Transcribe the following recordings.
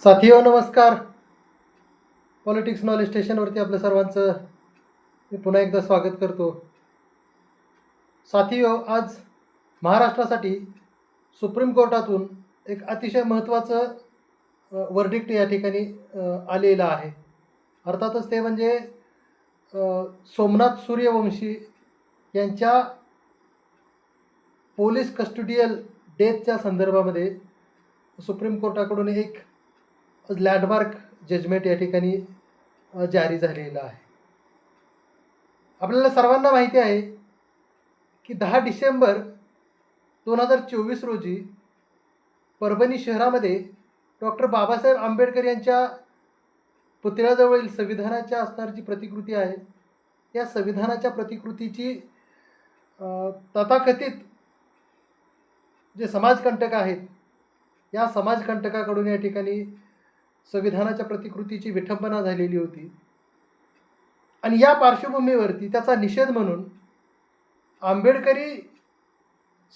साथी हो नमस्कार पॉलिटिक्स नॉलेज स्टेशनवरती आपलं सर्वांचं मी पुन्हा एकदा स्वागत करतो. साथी हो आज महाराष्ट्रासाठी सुप्रीम कोर्टातून एक अतिशय महत्त्वाचं वर्डिक्ट या ठिकाणी आलेलं आहे. अर्थातच ते म्हणजे सोमनाथ सूर्यवंशी यांच्या पोलीस कस्टडियल डेथच्या संदर्भामध्ये सुप्रीम कोर्टाकडून एक लँडमार्क जजमेंट या ठिकाणी जारी झालेलं आहे. आपल्याला सर्वांना माहिती आहे की दहा डिसेंबर दोन हजार चोवीस रोजी परभणी शहरामध्ये डॉक्टर बाबासाहेब आंबेडकर यांच्या पुतळ्याजवळील संविधानाच्या असणारी जी प्रतिकृती आहे या संविधानाच्या प्रतिकृतीची तथाकथित जे समाजकंटक आहेत या समाजकंटकाकडून या ठिकाणी संविधानाच्या प्रतिकृतीची विठंबना झालेली होती. आणि या पार्श्वभूमीवरती त्याचा निषेध म्हणून आंबेडकरी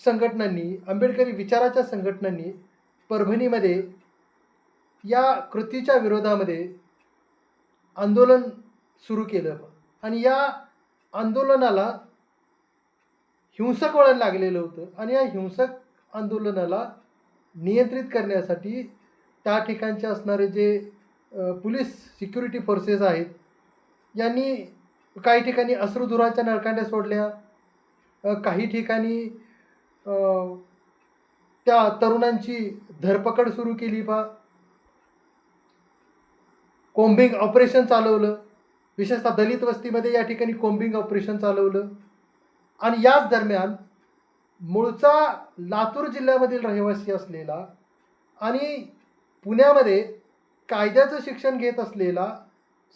संघटनांनी आंबेडकरी विचाराच्या संघटनांनी परभणीमध्ये या कृतीच्या विरोधामध्ये आंदोलन सुरू केलं. आणि या आंदोलनाला हिंसक वळण लागलेलं होतं. आणि या हिंसक आंदोलनाला नियंत्रित करण्यासाठी त्या ठिकाणचे असणारे जे पोलीस सिक्युरिटी फोर्सेस आहेत यांनी काही ठिकाणी अश्रुधुराच्या नळकांड्या सोडल्या. काही ठिकाणी त्या तरुणांची धरपकड सुरू केली बा. कोम्बिंग ऑपरेशन चालवलं. विशेषतः दलित वस्तीमध्ये या ठिकाणी कोम्बिंग ऑपरेशन चालवलं. आणि याच दरम्यान मूळचा लातूर जिल्ह्यामधील रहिवासी असलेला आणि पुण्यामध्ये कायद्याचं शिक्षण घेत असलेला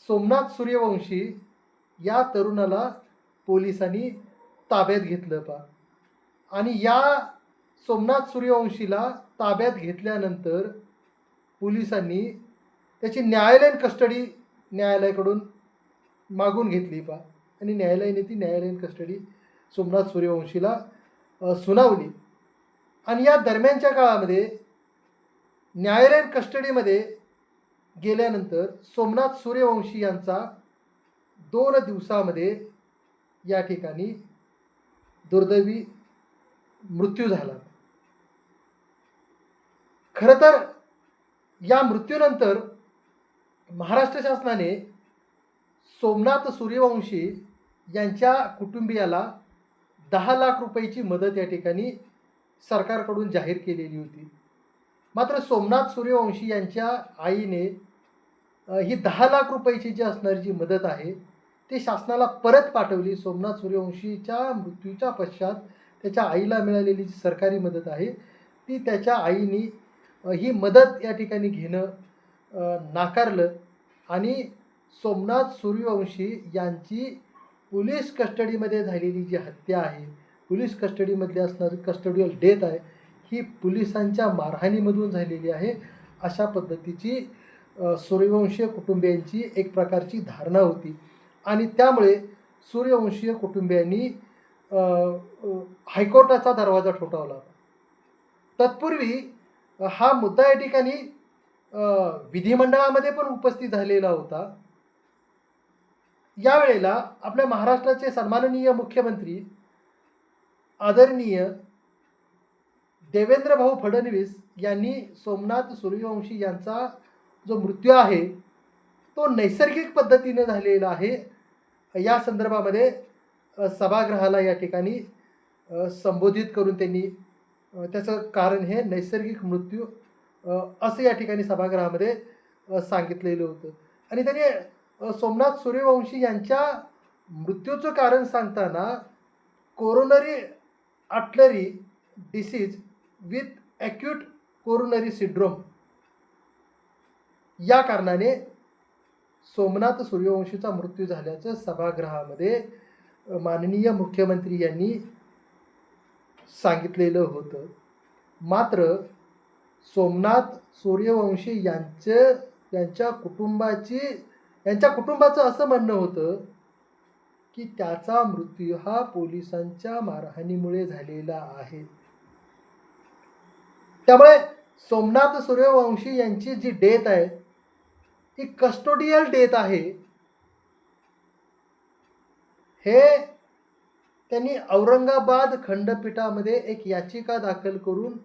सोमनाथ सूर्यवंशी या तरुणाला पोलिसांनी ताब्यात घेतलं पा आणि या सोमनाथ सूर्यवंशीला ताब्यात घेतल्यानंतर पोलिसांनी त्याची न्यायालयीन कस्टडी न्यायालयाकडून मागून घेतली पा आणि न्यायालयाने ती न्यायालयीन कस्टडी सोमनाथ सूर्यवंशीला सुनावली. आणि या दरम्यानच्या काळामध्ये न्यायालयीन कस्टडीमध्ये गेल्यानंतर सोमनाथ सूर्यवंशी यांचा दोन दिवसामध्ये या ठिकाणी दुर्दैवी मृत्यू झाला. खरं तर या मृत्यूनंतर महाराष्ट्र शासनाने सोमनाथ सूर्यवंशी यांच्या कुटुंबियाला दहा लाख रुपयाची मदत या ठिकाणी सरकारकडून जाहीर केलेली होती. मात्र सोमनाथ सूर्यवंशी यांच्या आईने ही दहा लाख रुपयाची जी असणारी जी मदत आहे ती शासनाला परत पाठवली. सोमनाथ सूर्यवंशीच्या मृत्यूच्या पश्चात त्याच्या आईला मिळालेली जी सरकारी मदत आहे ती त्याच्या आईने ही मदत या ठिकाणी घेणं नाकारलं आणि सोमनाथ सूर्यवंशी यांची पोलीस कस्टडीमध्ये झालेली जी हत्या आहे पोलीस कस्टडीमधली असणारी कस्टडियल डेथ आहे ही पोलिसांच्या मारहाणीमधून झालेली आहे. अशा पद्धतीची सूर्यवंशीय कुटुंबियांची एक प्रकारची धारणा होती. आणि त्यामुळे सूर्यवंशीय कुटुंबियांनी हायकोर्टाचा दरवाजा ठोठावला तत्पूर्वी हा मुद्दा या ठिकाणी विधिमंडळामध्ये पण उपस्थित झालेला होता. यावेळेला आपल्या महाराष्ट्राचे सन्माननीय मुख्यमंत्री आदरणीय देवेंद्र भाऊ फडणवीस यांनी सोमनाथ सूर्यवंशी यांचा जो मृत्यू आहे तो नैसर्गिक पद्धतीने झालेला आहे. या संदर्भामध्ये सभागृहाला या ठिकाणी संबोधित करून त्यांनी त्याचं कारण हे नैसर्गिक मृत्यू असं या ठिकाणी सभागृहामध्ये सांगितलेलं होतं. आणि त्यांनी सोमनाथ सूर्यवंशी यांच्या मृत्यूचं कारण सांगताना coronary artery disease with acute coronary syndrome या कारणाने सोमनाथ सूर्यवंशीचा मृत्यू झाल्याचं सभागृहामध्ये माननीय मुख्यमंत्री यांनी सांगितलेलं होतं. मात्र सोमनाथ सूर्यवंशी यांचं यांच्या कुटुंबाची यांच्या कुटुंबाचं असं म्हणणं होतं की त्याचा मृत्यू हा पोलिसांच्या मारहाणीमुळे झालेला आहे. त्यामुळे सोमनाथ सूर्यवंशी यांची जी डेथ आहे ती कस्टोडियल डेथ आहे. हे त्यांनी औरंगाबाद खंडपीठामध्ये एक याचिका दाखल करून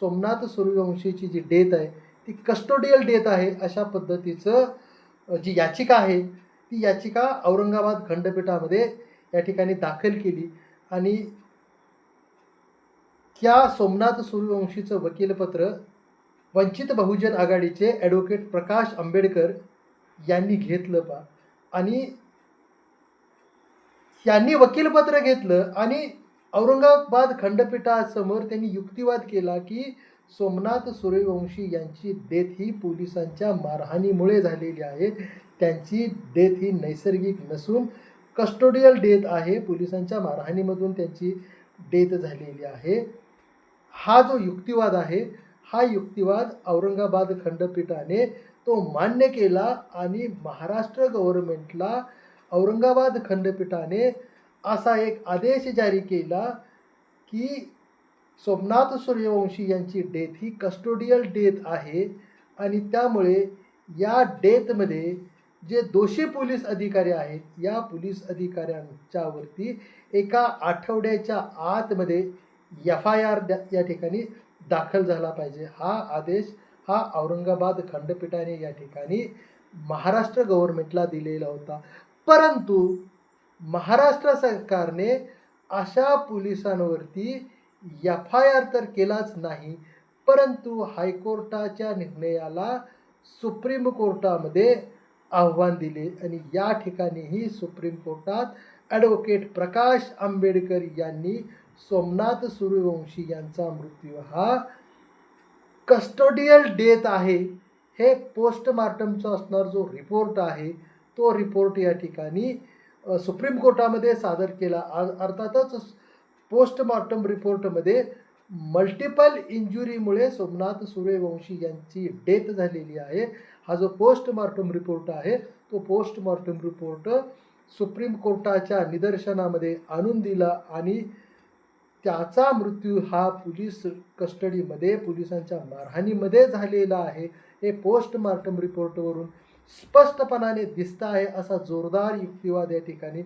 सोमनाथ सूर्यवंशीची जी डेथ आहे ती कस्टोडियल डेथ आहे अशा पद्धतीचं जी याचिका आहे ती याचिका औरंगाबाद खंडपीठामध्ये या ठिकाणी दाखल केली. आणि त्या सोमनाथ सूर्यवंशीचं वकीलपत्र वंचित बहुजन आघाडीचे ॲडव्होकेट प्रकाश आंबेडकर यांनी घेतलं पा आणि यांनी वकीलपत्र घेतलं आणि औरंगाबाद खंडपीठासमोर त्यांनी युक्तिवाद केला की सोमनाथ सूर्यवंशी यांची डेथ ही पोलिसांच्या मारहाणीमुळे झालेली आहे. त्यांची डेथ ही नैसर्गिक नसून कस्टोडियल डेथ आहे. पोलिसांच्या मारहाणीमधून त्यांची डेथ झालेली आहे. हा जो युक्तिवाद आहे हा युक्तिवाद औरंगाबाद खंडपीठाने तो मान्य केला आणि महाराष्ट्र गव्हर्नमेंटला औरंगाबाद खंडपीठाने असा एक आदेश जारी केला की सोमनाथ सूर्यवंशी यांची डेथ ही कस्टोडियल डेथ आहे आणि त्यामुळे या डेथमध्ये जे दोषी पोलीस अधिकारी आहेत या पोलीस अधिकाऱ्यांच्यावरती एका आठवड्याच्या आतमध्ये एफ आय आर या ठिकाणी दाखल झाला पाहिजे. हा आदेश हा औरंगाबाद खंडपीठाने या ठिकाणी महाराष्ट्र गव्हर्नमेंटला दिलेला होता. परंतु महाराष्ट्र सरकारने अशा पोलिसांवरती एफ आय आर तर केलाच नाही परंतु हायकोर्टाच्या निर्णयाला सुप्रीम कोर्टामध्ये आव्हान दिले आणि या ठिकाणीही सुप्रीम कोर्टात ॲडव्होकेट प्रकाश आंबेडकर यांनी सोमनाथ सूर्यवंशी यांचा मृत्यू. हा कस्टोडियल डेथ आहे. हे पोस्टमार्टमचा असणार जो रिपोर्ट आहे तो रिपोर्ट या ठिकाणी सुप्रीम कोर्टामध्ये सादर केला. आ- अर्थातच पोस्टमार्टम रिपोर्टमध्ये मल्टिपल इंजुरीमुळे सोमनाथ सूर्यवंशी यांची डेथ झालेली आहे. हा जो पोस्टमार्टम रिपोर्ट आहे तो पोस्टमार्टम रिपोर्ट सुप्रीम कोर्टाच्या निदर्शनामध्ये आणून दिला आणि त्याचा मृत्यू हा पोलीस कस्टडीमध्ये पोलिसांच्या मारहाणीमध्ये झालेला आहे. हे पोस्टमार्टम रिपोर्टवरून स्पष्टपणाने दिसत आहे असा जोरदार युक्तिवाद या ठिकाणी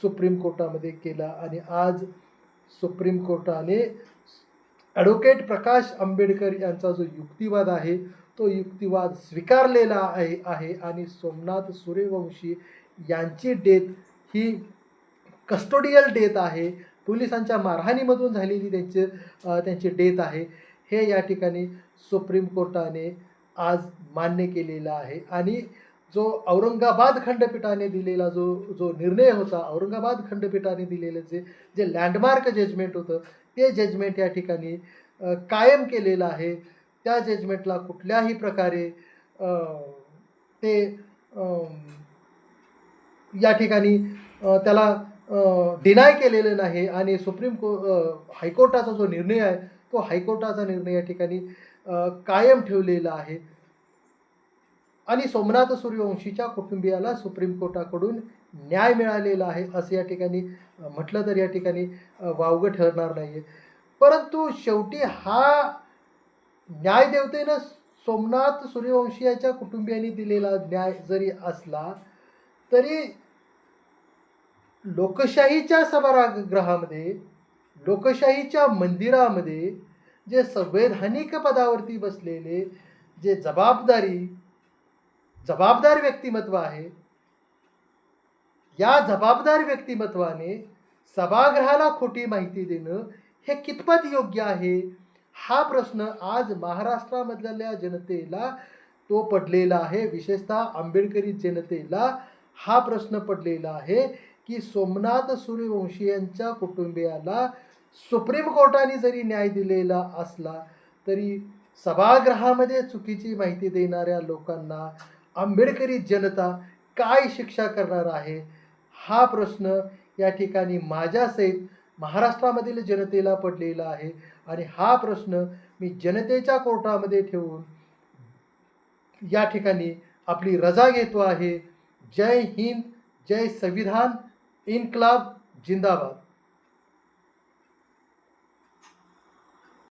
सुप्रीम कोर्टामध्ये केला आणि आज सुप्रीम कोर्टाने ॲडव्होकेट प्रकाश आंबेडकर यांचा जो युक्तिवाद आहे तो युक्तिवाद स्वीकारलेला आहे आहे आणि सोमनाथ सूर्यवंशी यांची डेथ ही कस्टोडियल डेथ आहे. पोलिसांच्या मारहाणीमधून झालेली त्यांचे त्यांची डेथ आहे. हे या ठिकाणी सुप्रीम कोर्टाने आज मान्य केलेला आहे. आणि जो औरंगाबाद खंडपीठाने दिलेला जो जो निर्णय होता औरंगाबाद खंडपीठाने दिलेलं जे जे लँडमार्क जजमेंट होतं ते जजमेंट या ठिकाणी कायम केलेलं आहे. त्या जजमेंटला कुठल्याही प्रकारे ते या ठिकाणी त्याला डिनाय केलेलं नाही आणि सुप्रीम को हायकोर्टाचा जो निर्णय आहे तो हायकोर्टाचा निर्णय या ठिकाणी कायम ठेवलेला आहे. आणि सोमनाथ सूर्यवंशीच्या कुटुंबियाला सुप्रीम कोर्टाकडून न्याय मिळालेला आहे असं या ठिकाणी म्हटलं तर या ठिकाणी वावगं ठरणार नाही आहे परंतु शेवटी हा न्यायदेवतेनं सोमनाथ सूर्यवंशी याच्या कुटुंबियांनी दिलेला न्याय जरी असला तरी लोकशाहीच्या सभागृहामध्ये लोकशाहीच्या मंदिरामध्ये जे संवैधानिक पदावरती बसलेले जे जबाबदारी जबाबदार व्यक्तिमत्व आहे या जबाबदार व्यक्तिमत्वाने सभागृहाला खोटी माहिती देणं हे कितपत योग्य आहे? हा प्रश्न आज महाराष्ट्रामधल्या जनतेला तो पडलेला आहे. विशेषतः आंबेडकरी जनतेला हा प्रश्न पडलेला आहे. की सोमनाथ सूर्यवंशी यांच्या कुटुंबियाला सुप्रीम कोर्टाने जरी न्याय दिलेला असला तरी सभागृहामध्ये चुकीची माहिती देणाऱ्या लोकांना आंबेडकरी जनता काय शिक्षा करणार आहे? हा प्रश्न या ठिकाणी माझ्यासहित महाराष्ट्रामधील जनतेला पडलेला आहे. आणि हा प्रश्न मी जनतेच्या कोर्टामध्ये ठेवून या ठिकाणी आपली रजा घेतो आहे. जय हिंद जय संविधान. इन्कलाब जिंदाबाद.